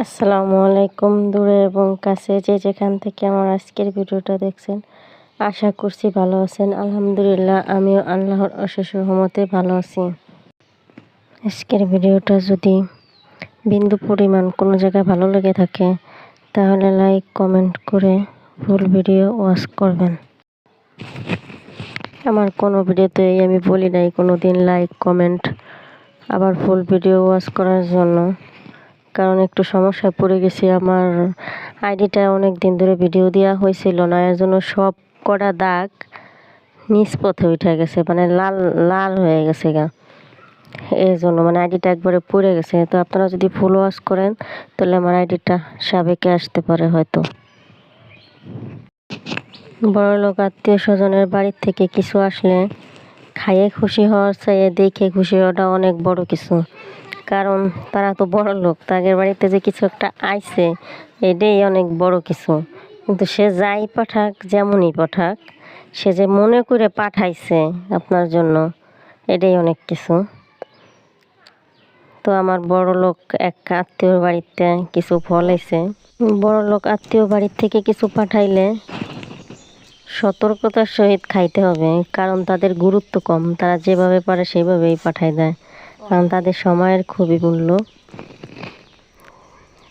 আসসালামু আলাইকুম দূরে এবং কাছে যে যেখান থেকে আমার আজকের ভিডিওটা দেখছেন, আশা করছি ভালো আছেন। আলহামদুলিল্লাহ, আমিও আল্লাহর অশেষ রহমতে ভালো আছি। আজকের ভিডিওটা যদি বিন্দু পরিমাণ কোনো জায়গায় ভালো লেগে থাকে, তাহলে লাইক, কমেন্ট করে ফুল ভিডিও ওয়াচ করবেন। আমার কোনো ভিডিওতে আমি বলি নাই কোনো দিন লাইক, কমেন্ট, আবার ফুল ভিডিও ওয়াচ করার জন্য। কারণ একটু সমস্যায় পড়ে গেছি। আমার আইডিটা অনেক দিন ধরে ভিডিও দেওয়া হয়েছিল না, এর জন্য সব কটা দাগ নিচ পথে উঠে গেছে মানে লাল লাল হয়ে গেছে গা। এই জন্য মানে আইডিটা একবারে পড়ে গেছে। তো আপনারা যদি ফুল ওয়াশ করেন, তাহলে আমার আইডিটা সাবেকে আসতে পারে হয়তো। বড় লোক আত্মীয় স্বজনের বাড়ির থেকে কিছু আসলে খাইয়ে খুশি হওয়ার চাইয়ে দেখে খুশি হওয়াটা অনেক বড় কিছু। কারণ তারা তো বড় লোক তাদের বাড়িতে যে কিছু একটা আইছে, এটাই অনেক বড় কিছু। কিন্তু সে যাই পাঠাক, যেমনই পাঠাক, সে যে মনে করে পাঠাইছে আপনার জন্য, এটাই অনেক কিছু। তো আমার বড় লোক এক আত্মীয়র বাড়িতে কিছু ফল আইছে। বড় লোক আত্মীয় বাড়ির থেকে কিছু পাঠাইলে সতর্কতার সহিত খাইতে হবে, কারণ তাদের গুরুত্ব কম। তারা যেভাবে পারে সেভাবেই পাঠায় দেয়। কারণ তাদের সময়ের খুবই মূল্য।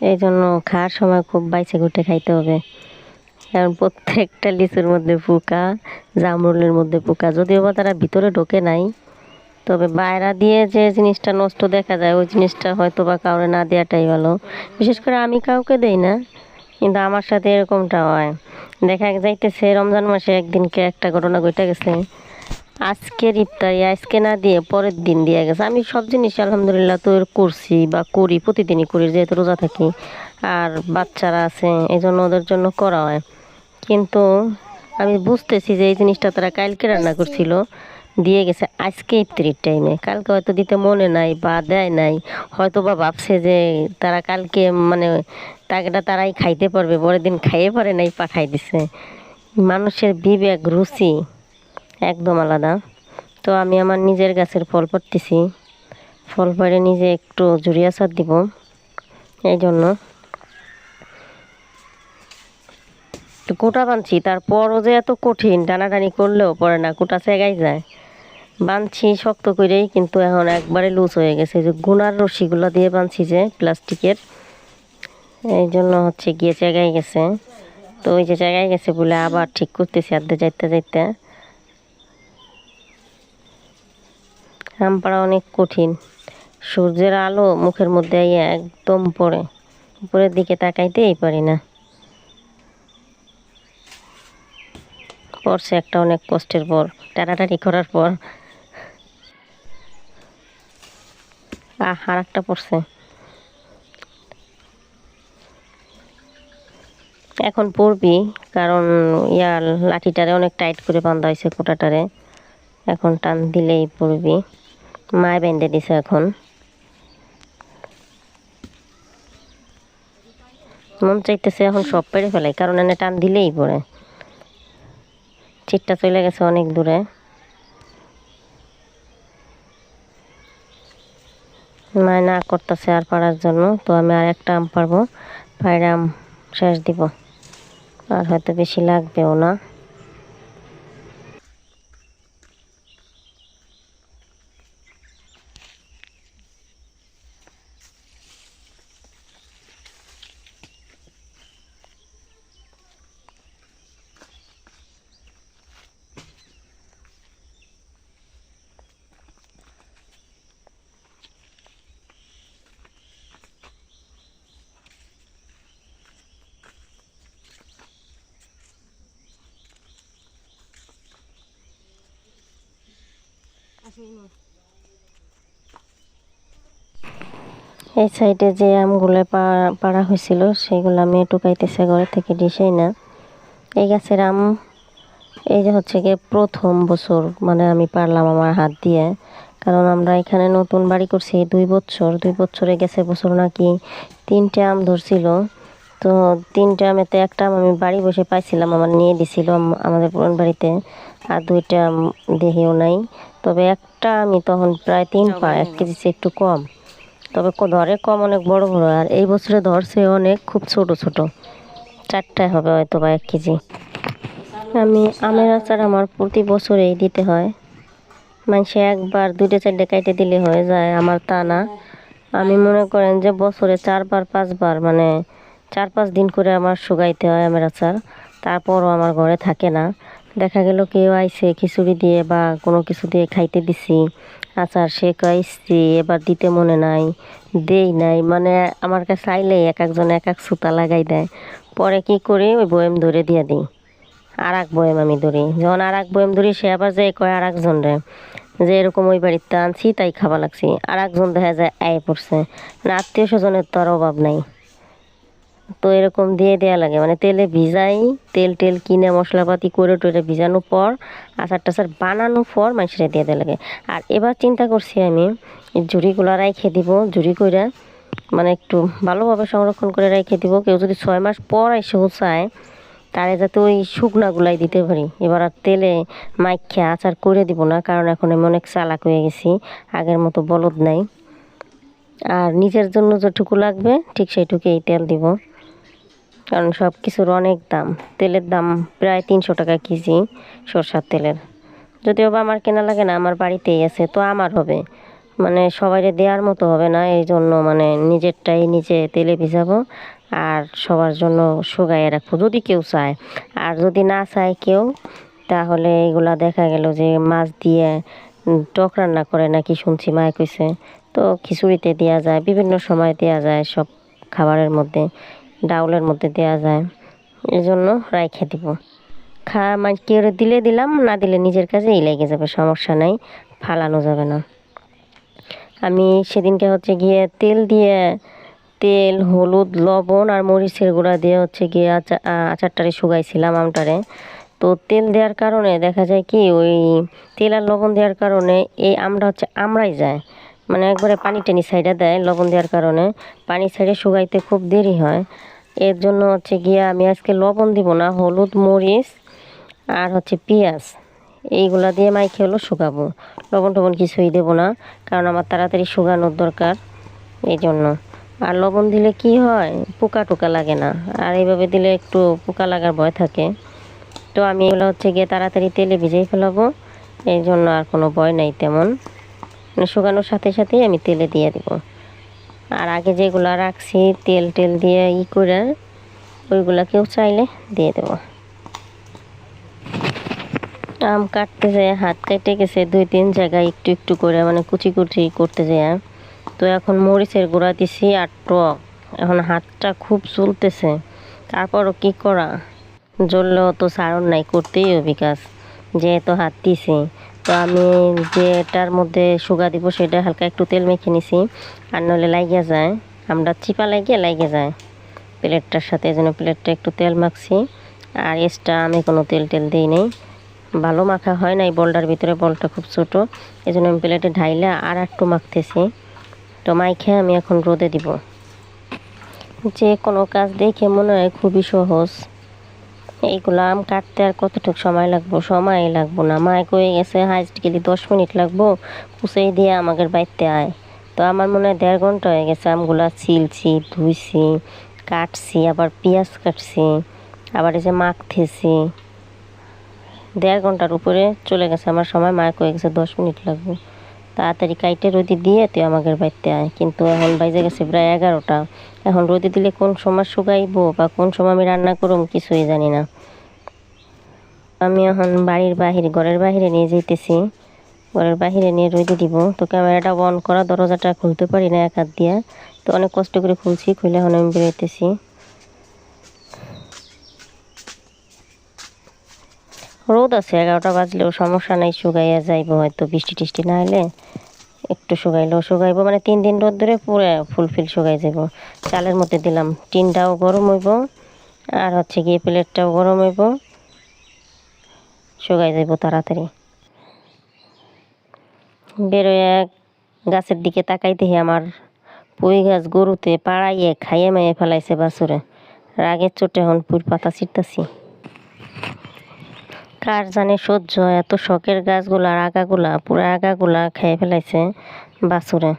এই জন্য খাওয়ার সময় খুব বাইছে ঘুটে খাইতে হবে। কারণ প্রত্যেকটা লিচুর মধ্যে পোকা, জামরুলের মধ্যে পোকা, যদিও বা তারা ভিতরে ঢোকে নাই, তবে বাইরা দিয়ে যে জিনিসটা নষ্ট দেখা যায়, ওই জিনিসটা হয়তো বা কাউরে না দেওয়াটাই ভালো। বিশেষ করে আমি কাউকে দেই না, কিন্তু আমার সাথে এরকমটা হয়। দেখা যাইতেছে রমজান মাসে একদিনকে একটা ঘটনা ঘটে গেছে। আজকের ইফতারি, আজকে না দিয়ে পরের দিন দিয়ে গেছে। আমি সব জিনিস আলহামদুলিল্লাহ তো করছি বা করি, প্রতিদিনই করি, যেহেতু রোজা থাকি। আর বাচ্চারা আছে এই জন্য ওদের জন্য করা হয়। কিন্তু আমি বুঝতেছি যে এই জিনিসটা তারা কালকে রান্না করছিল, দিয়ে গেছে আজকে ইফতারির টাইমে কালকে হয়তো দিতে মনে নাই বা দেয় নাই হয়তো বা ভাবছে যে তারা কালকে মানে তাকেটা তারাই খাইতে পারবে, পরের দিন খাইয়ে পারে নাই, পাঠাই দিছে। মানুষের বিবেক, রুচি। একদম আলাদা। তো আমি আমার নিজের গাছের ফল পাড়তেছি। ফল পাড়ে নিজে একটু জুড়িয়া সার দিব। এই জন্য কোটা বানছি, তারপরও যে এত কঠিন, টানাটানি করলেও পরে না, কোটা সেগাই যায়। বানছি, শক্ত করেই কিন্তু এখন একবারে লুজ হয়ে গেছে। যে গুনার রশিগুলো দিয়ে বানছি যে, প্লাস্টিকের এই জন্য হচ্ছে গিয়ে জায়গায় গেছে। তো ওই যে জায়গায় গেছে বলে আবার ঠিক করতেছি আর্ধে যাইতে যাইতে। আম পাড়া অনেক কঠিন। সূর্যের আলো মুখের মধ্যে একদম পড়ে। উপরের দিকে তাকাইতেই পারি না। পড়ছে একটা অনেক কষ্টের পর টাটাটাটি করার পর। আহ আর একটা পড়ছে। এখন পড়বি, কারণ ইয়া লাঠিটারে অনেক টাইট করে বান্ধা হয়েছে কোটাটারে। এখন টান দিলেই পড়বি। মায় বেঁধে দিছে এখন। মন চাইতেছে এখন সব পেরে ফেলাই, কারণ এনে টান দিলেই পড়ে চিটটা চলে গেছে অনেক দূরে। মায় না করতেছে আর পারার জন্য, তো আমি আর একটা আম পারব। পায়রা আম শেষ দিব। আর হয়তো বেশি লাগবেও না। এই সাইডে যে আমগুলো পাড়া হয়েছিল, সেগুলো আমি টুকাইতেছে ঘরে থেকে ডিসেই না। এই গাছের আম, এই যে হচ্ছে গিয়ে প্রথম বছর মানে আমি পারলাম আমার হাত দিয়ে। কারণ আমরা এখানে নতুন বাড়ি করছি দুই বছর, দুই বছরে গেছে বছর নাকি তিনটে আম ধরছিল। তো তিনটে আমেতে একটা আম বাড়ি বসে পাইছিলাম, আমার নিয়ে দিছিল আমাদের পুরান বাড়িতে, আর দুইটা দেহেও নাই। তবে একটা আমি তখন প্রায় তিন পা, এক কেজি একটু কম। তবে ধরে কম অনেক বড় বড় আর এই বছরে ধরছে অনেক, খুব ছোট ছোট। চারটায় হবে হয়তো বা এক কেজি। আমি আমের আচার আমার প্রতি বছরেই দিতে হয়। মানুষে একবার দুইটা, চারটে কাইটে দিলে হয়ে যায়, আমার তা না। আমি মনে করেন যে বছরে চারবার, পাঁচবার মানে চার পাঁচ দিন করে আমার শুকাইতে হয় আমার আচার। তারপরও আমার ঘরে থাকে না। দেখা গেল কেউ আইছে, খিচুড়ি দিয়ে বা কোনো কিছু দিয়ে খাইতে দিছি। আচার সে খাইছি এবার দিতে মনে নাই, দেই নাই। মানে আমার কাছে আইলেই এক একজন এক এক সুতা লাগাই দেয়। পরে কি করি? ওই বয়েম ধরে দিয়ে দিই। আর এক বয়েম আমি ধরি। যখন আর এক বয়েম ধরি, সে আবার যে কয় আর একজন রে। যে এরকম ওই বাড়িতে আনছি, তাই খাওয়া লাগছি। আর একজন দেখা যায় আয় পড়ছে। মানে আত্মীয় স্বজনের তো আর অভাব নাই। তো এরকম দিয়ে দেওয়া লাগে। মানে তেলে ভিজাই, তেল টেল কিনে মশলাপাতি করে টরে ভিজানোর পর, আচার টাচার বানানোর পর মানুষের দিয়ে দেওয়া লাগে। আর এবার চিন্তা করছি আমি, এই ঝুড়িগুলো রাইখে দিব, ঝুড়ি কইরা মানে একটু ভালোভাবে সংরক্ষণ করে রেখে দিব। কেউ যদি ছয় মাস পর এসে চায় তারে যাতে ওই শুকনাগুলাই দিতে পারি। এবার আর তেলে মাইখা আচার করে দিব না, কারণ এখন আমি অনেক চালাক হয়ে গেছি, আগের মতো বলদ নাই। আর নিজের জন্য যেটুকু লাগবে, ঠিক সেইটুকুই তেল দিব। কারণ সব কিছুর অনেক দাম। তেলের দাম প্রায় তিনশো টাকা কেজি, সরষার তেলের। যদিও বা আমার কেনা লাগে না, আমার বাড়িতেই আছে, তো আমার হবে। মানে সবাইরে দেওয়ার মতো হবে না, এই জন্য মানে নিজেরটাই নিজে তেলে ভিজাবো আর সবার জন্য শুকাইয়ে রাখব, যদি কেউ চায়। আর যদি না চায় কেউ, তাহলে এগুলা দেখা গেল যে মাছ দিয়ে টক রান্না করে নাকি শুনছি মায় কইছে। তো খিচুড়িতে দেওয়া যায়, বিভিন্ন সময় দেওয়া যায় সব খাবারের মধ্যে। ডাউলের মধ্যে দেওয়া যায়। এই জন্য রাইখে দিব। খা মানে কেউ দিলে দিলাম, না দিলে নিজের কাছেই লেগে যাবে, সমস্যা নাই, ফালানো যাবে না। আমি সেদিনকে হচ্ছে গিয়ে তেল দিয়ে, তেল, হলুদ, লবণ আর মরিচের গুঁড়া দিয়ে হচ্ছে গিয়ে আচার আচারটারে শুকাইছিলাম আমটারে। তো তেল দেওয়ার কারণে দেখা যায় কি, ওই তেল আর লবণ দেওয়ার কারণে এই আমটা হচ্ছে আমরাই যায়। মানে একবারে পানি টানি সাইডে দেয় লবণ দেওয়ার কারণে। পানি সাইডে শুকাইতে খুব দেরি হয়। এর জন্য হচ্ছে গিয়ে আমি আজকে লবণ দিব না, হলুদ, মরিচ আর হচ্ছে পেঁয়াজ। এইগুলা দিয়ে মাইকে হলো শুকাবো। লবণ টবণ কিছুই দেবো না, কারণ আমার তাড়াতাড়ি শুকানোর দরকার এই জন্য আর লবণ দিলে কি হয়? পোকা টোকা লাগে না। আর এইভাবে দিলে একটু পোকা লাগার ভয় থাকে। তো আমি এগুলো হচ্ছে গিয়ে তাড়াতাড়ি তেলে ভিজেই ফেলাবো। এই জন্য আর কোনো ভয় নাই তেমন। মানে শুকানোর সাথে সাথেই আমি তেলে দিয়ে দিব। আর আগে যেগুলো রাখছি, তেল টেল দিয়ে ই করে ওইগুলা কেউ চাইলে দিয়ে দেবো। আম কাটতে যায় হাত কেটে গেছে দুই তিন জায়গায় একটু একটু করে মানে কুচি কুচি করতে যায়। তো এখন মরিচের গুঁড়া দিছি আর টক। এখন হাতটা খুব চলতেছে। তারপরও কি করা? জ্বললেও তো সারণ নাই, করতেই কাজ। যেহেতু হাত দিছি তো আমি যেটার মধ্যে সুগা দিব সেটা হালকা একটু তেল মেখে নিছি, আর নইলে লাগিয়ে যায়। আমরা চিপা লাগিয়ে লাগিয়ে যায়। প্লেটটার সাথে এই জন্য প্লেটটা একটু তেল মাখছি। আর এক্সট্রা আমি কোনো তেল টেল দিই নেই। ভালো মাখা হয় না এই বলটার ভিতরে, বলটা খুব ছোট। এই জন্য আমি প্লেটে ঢাইলে আর একটু মাখতেছি। তো মাইখে আমি এখন রোদে দিব। যে কোনো কাজ দেখে মনে হয় খুবই সহজ। এইগুলো আম কাটতে আর কতটুকু সময় লাগবো? সময় লাগবো না। মায় কয়ে গেছে, হাইস্ট গেলে দশ মিনিট লাগবো কুচাই দিয়ে আমাদের বাড়িতে আয়। তো আমার মনে হয় দেড় ঘণ্টা হয়ে গেছে আমগুলা ছিলছি, ধুইছি, কাটছি, আবার পেঁয়াজ কাটছি, আবার এই যে মাখতেছি। দেড় ঘণ্টার উপরে চলে গেছে আমার সময় মায় কয়ে গেছে দশ মিনিট লাগবে। তাড়াতাড়ি কাইটে রোদি দিয়ে তুই আমাদের বাড়িতে আয়। কিন্তু এখন বাইজে গেছে প্রায় এগারোটা। এখন রোদে দিলে কোন সময় শুকাইবো বা কোন সময় আমি রান্না করুম কিছুই জানি না। আমি এখন বাড়ির বাহিরে, ঘরের বাহিরে নিয়ে যেতেছি ঘরের বাহিরে নিয়ে রোদে দিব। তো ক্যামেরাটা অন করা, দরজাটা খুলতে পারি না এক হাত দিয়ে। তো অনেক কষ্ট করে খুলছি, খুলে এখন আমি বেরোতেছি রোদ আছে, এগারোটা বাজলেও সমস্যা নাই, শুকাইয়া যাইব। হয়তো বৃষ্টি টিষ্টি না হলে একটু শুকাইলো। শুকাইবো মানে তিন দিন রোদ ধরে পুরো ফুলফিল শুকাই যাব। চালের মধ্যে দিলাম টিনটাও গরম হইব, আর হচ্ছে গিয়ে প্লেটটাও গরম হইব। শুকাই যাব তাড়াতাড়ি। বেরোয় এক গাছের দিকে তাকাই দেখি আমার পুঁই গাছ গরুতে পাড়াইয়ে খাইয়ে মাইয়ে ফেলাইছে বাছুরে। রাগের চোটে এখন পুর পাতা ছিটতাছি কার জানে সহ্য এত শখের গাছগুলা আর আগাগুলা পুরো আগাগুলা খেয়ে ফেলাইছে বাছুরে।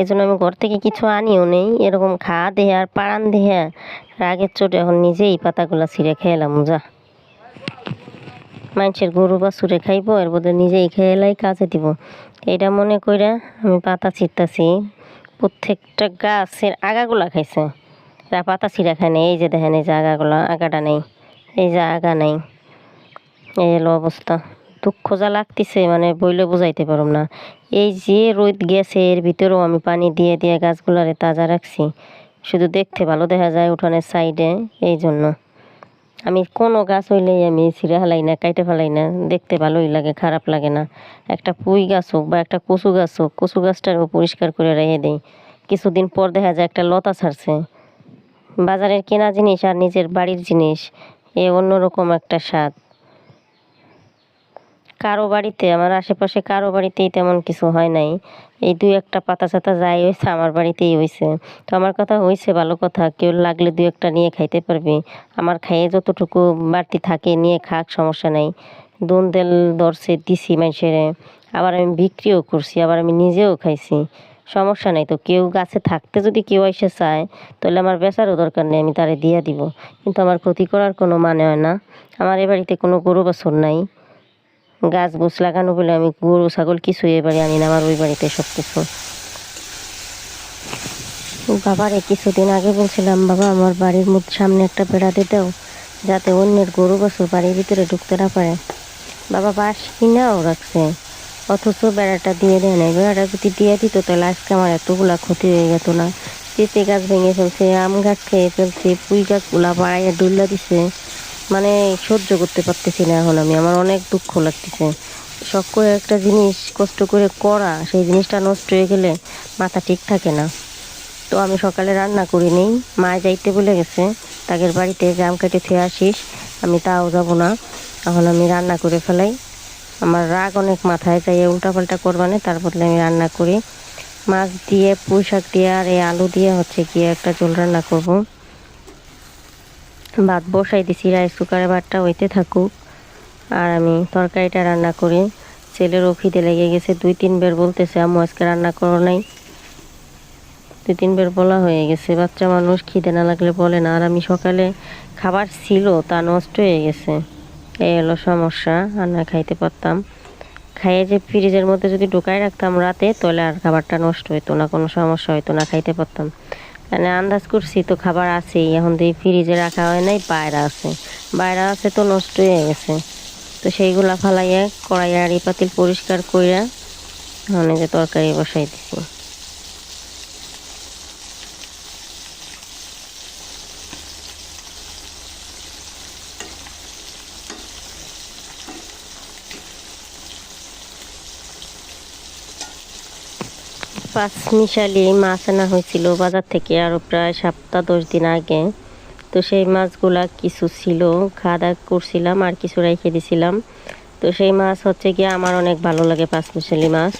এই জন্য আমি ঘর থেকে কিছু আনিও নেই। এরকম খা দেহে আর পাড়ান দেহে রাগের চোটে এখন নিজেই পাতাগুলা ছিঁড়ে খেলাম যা। মানুষের গরু বা সুরে খাইবো, এর বদলে নিজেই খেয়ে এলাই কাজে দিব। এটা মনে কইরা আমি পাতা ছিঁড়তাছি। প্রত্যেকটা গাছের আগাগুলা খাইছে। এরা পাতা ছিঁড়া খায় এই যে দেখেন, এই যে আগাগুলা, আগাটা নেই। এই যে আগা নেই। এই হলো অবস্থা। দুঃখ যা লাগতেছে মানে বইলে বুঝাইতে পারব না। এই যে রোদ গেছে, এর ভিতরেও আমি পানি দিয়ে দিয়ে গাছগুলারে তাজা রাখছি। শুধু দেখতে ভালো দেখা যায় উঠানের সাইডে, এই জন্য। আমি কোনো গাছ হইলেই আমি ছিঁড়ে ফেলাই না, কাইটে ফেলাই না। দেখতে ভালোই লাগে, খারাপ লাগে না। একটা পুঁই গাছ হোক বা একটা কচু গাছ হোক, কচু গাছটারও পরিষ্কার করে রেখে দিই। কিছুদিন পর দেখা যায় একটা লতা ছাড়ছে। বাজারের কেনা জিনিস আর নিজের বাড়ির জিনিস, এ অন্যরকম একটা স্বাদ। কারও বাড়িতে, আমার আশেপাশে কারও বাড়িতেই তেমন কিছু হয় নাই। এই দুই একটা পাতা চাতা যাই হয়েছে আমার বাড়িতেই হয়েছে তো আমার কথা হয়েছে ভালো কথা। কেউ লাগলে দুই একটা নিয়ে খাইতে পারবে। আমার খাইয়ে যতটুকু বাড়তি থাকে, নিয়ে খাক, সমস্যা নাই। দুন তেল দরছে দিছি মানুষের। আবার আমি বিক্রিও করছি, আবার আমি নিজেও খাইছি। সমস্যা নাই তো, কেউ গাছে থাকতে যদি কেউ এসে চায়, তাহলে আমার বেচারও দরকার নেই, আমি তারে দিয়ে দিব। কিন্তু আমার ক্ষতি করার কোনো মানে হয় না। আমার এ বাড়িতে কোনো গরু বছর নাই। গাছ গুছ লাগানো বলে আমি গরু, ছাগল কিছু এ বাড়ি আনি না, আমার ওই বাড়িতে সব কিছু। বাবারে কিছুদিন আগে বলছিলাম, বাবা, আমার বাড়ির মধ্যে সামনে একটা বেড়া দিয়ে দাও, যাতে অন্যের গরু বছর বাড়ির ভিতরে ঢুকতে না পারে। বাবা বাঁশ কিনাও রাখছে, অথচ বেড়াটা দিয়ে দেয় নাই। বেড়াটা যদি দিয়ে দিত, তাহলে আজকে আমার এতগুলা ক্ষতি হয়ে যেত না। পেঁপে গাছ ভেঙে ফেলছে, আম গাছ খেয়ে ফেলছে, পুঁই গাছগুলা বাড়াইয়া ডুল্লা দিছে। মানে সহ্য করতে পারতেছি না এখন আমি। আমার অনেক দুঃখ লাগতেছে। শখ করে একটা জিনিস, কষ্ট করে করা, সেই জিনিসটা নষ্ট হয়ে গেলে মাথা ঠিক থাকে না। তো আমি সকালে রান্না করি নেই। মা যাইতে বলে গেছে তাদের বাড়িতে জাম কেটে থুয়ে আসিস, আমি তাও যাব না। এখন আমি রান্না করে ফেলাই। আমার রাগ অনেক মাথায় যাই উল্টাপাল্টা করবানে তার বদলে আমি রান্না করি। মাছ দিয়ে পুঁই শাক দিয়ে, আর এই আলু দিয়ে হচ্ছে গিয়ে একটা ঝোল রান্না করব। ভাত বসাই দিছি, রাইস কুকারে ভাতটা হইতে থাকুক। আর আমি তরকারিটা রান্না করি। ছেলেরও খিদে লেগে গেছে, দুই তিন তিনবার বলতেছে, আম্মু, আজকে রান্না করো নাই। দুই তিনবার বলা হয়ে গেছে, বাচ্চা মানুষ খিদে না লাগলে বলে না। আর আমি সকালে খাবার ছিল, তা নষ্ট হয়ে গেছে। এই হলো সমস্যা, আর না খাইতে পারতাম। খাইয়ে যে ফ্রিজের মধ্যে যদি ঢুকাই রাখতাম রাতে, তাহলে আর খাবারটা নষ্ট হতো না, কোনো সমস্যা হতো না, খাইতে পারতাম। মানে আন্দাজ করছি, তো খাবার আছেই। এখন তো ফ্রিজে রাখা হয় নাই, বাইরে আছে। বাইরে আছে তো নষ্ট হয়ে গেছে। তো সেইগুলা ফালাইয়া কড়াইয়া আড়ি পাতিল পরিষ্কার কইরা মানে যে তরকারি বসাই দিছি। পাঁচ মিশালি মাছ আনা হয়েছিল বাজার থেকে আরও প্রায় সপ্তাহ দশ দিন আগে। তো সেই মাছগুলা কিছু ছিল খাওয়া দাওয়া করছিলাম, আর কিছু রেখে দিছিলাম। তো সেই মাছ হচ্ছে কি আমার অনেক ভালো লাগে পাঁচ মিশালি মাছ।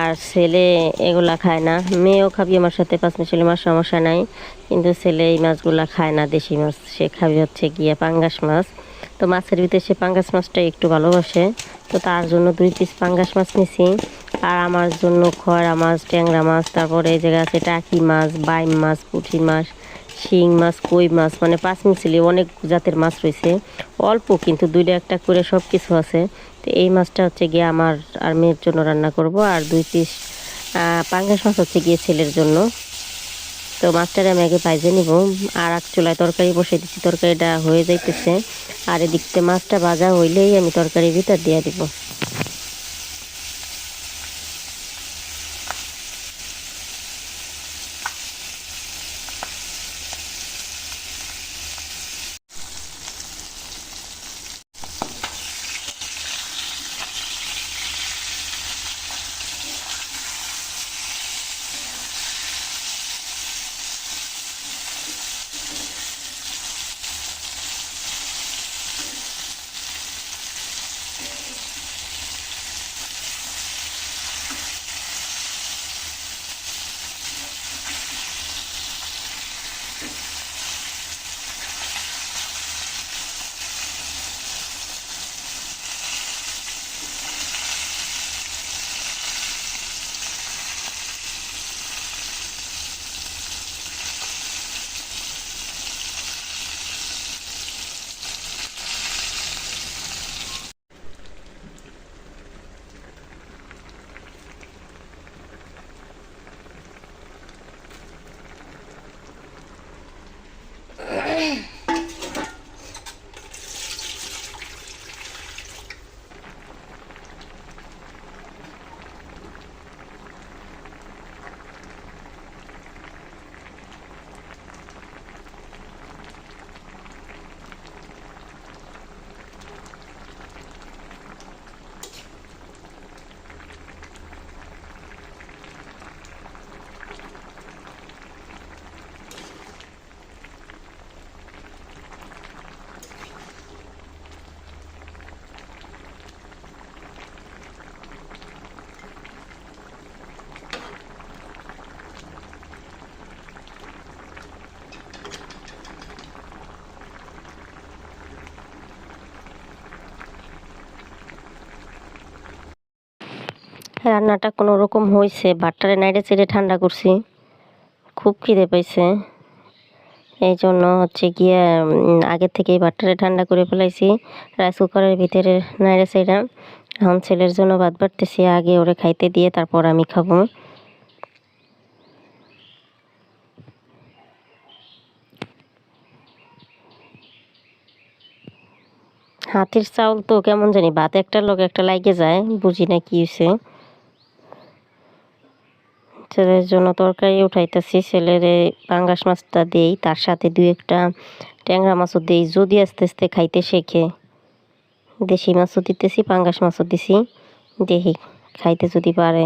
আর ছেলে এগুলা খায় না। মেয়েও খাবি আমার সাথে, পাঁচ মিশালি মাছ সমস্যা নাই। কিন্তু ছেলে এই মাছগুলা খায় না, দেশি মাছ। সে খাবি হচ্ছে গিয়ে পাঙ্গাস মাছ। তো মাছের ভিতরে সে পাঙ্গাস মাছটা একটু ভালোবাসে। তো তার জন্য দুই পিস পাঙ্গাস মাছ নিছি। আর আমার জন্য খয়রা মাছ ট্যাংরা মাছ, তারপরে এই জায়গায় আছে টাকি মাছ, বাইম মাছ পুঁটি মাছ, শিং মাছ, কই মাছ মানে পাঁচ মিশালি অনেক জাতের মাছ রয়েছে। অল্প কিন্তু দুইটা একটা করে সব কিছু আছে। তো এই মাছটা হচ্ছে গিয়ে আমার আর মেয়ের জন্য রান্না করব আর দুই পিস পাঙ্গাস মাছ হচ্ছে গিয়ে ছেলের জন্য। তো মাছটারে আমি আগে ভাইজে নিব। আর এক চুলায় তরকারি বসে দিচ্ছি, তরকারিটা হয়ে যাইতেছে। আর এদিকতে মাছটা ভাজা হইলেই আমি তরকারির ভিতর দিয়ে দিব। রান্নাটা কোনো রকম হয়েছে বাটারে নাইড়ে চেড়ে ঠান্ডা করছি। খুব খিদে পাইছে। এই জন্য হচ্ছে গিয়ে আগের থেকেই বাটটারে ঠান্ডা করে ফেলাইছি। রাইস কুকারের ভিতরে নাইড়ে চেড়ে এখন ছেলের জন্য ভাত বাড়তেছি আগে ওরে খাইতে দিয়ে তারপর আমি খাব। হাতের চাউল তো কেমন জানি, ভাত একটা লোক একটা লাগে যায়, বুঝি না কি হয়েছে ছেলের জন্য তরকারি উঠাইতেছি, ছেলের পাঙ্গাস মাছটা দেই, তার সাথে দু একটা ট্যাংরা মাছও দেই, যদি আস্তে আস্তে খাইতে শেখে। দেশি মাছও দিতেছি, পাঙ্গাস মাছও দিছি, দেখি খাইতে যদি পারে,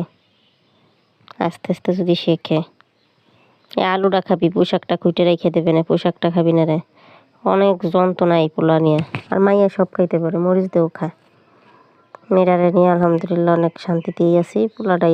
আস্তে আস্তে যদি শেখে। এই আলুটা খাবি, পোশাকটা খুঁটে রেখে দেবে না, পোশাকটা খাবি না রে। অনেক যন্ত্রণা এই পোলা নিয়ে। আর মাইয়া সব খাইতে পারে, মরিচ দিয়েও খায় মেয়েরারে নিয়ে আলহামদুলিল্লাহ অনেক শান্তিতেই আছি, পোলাটাই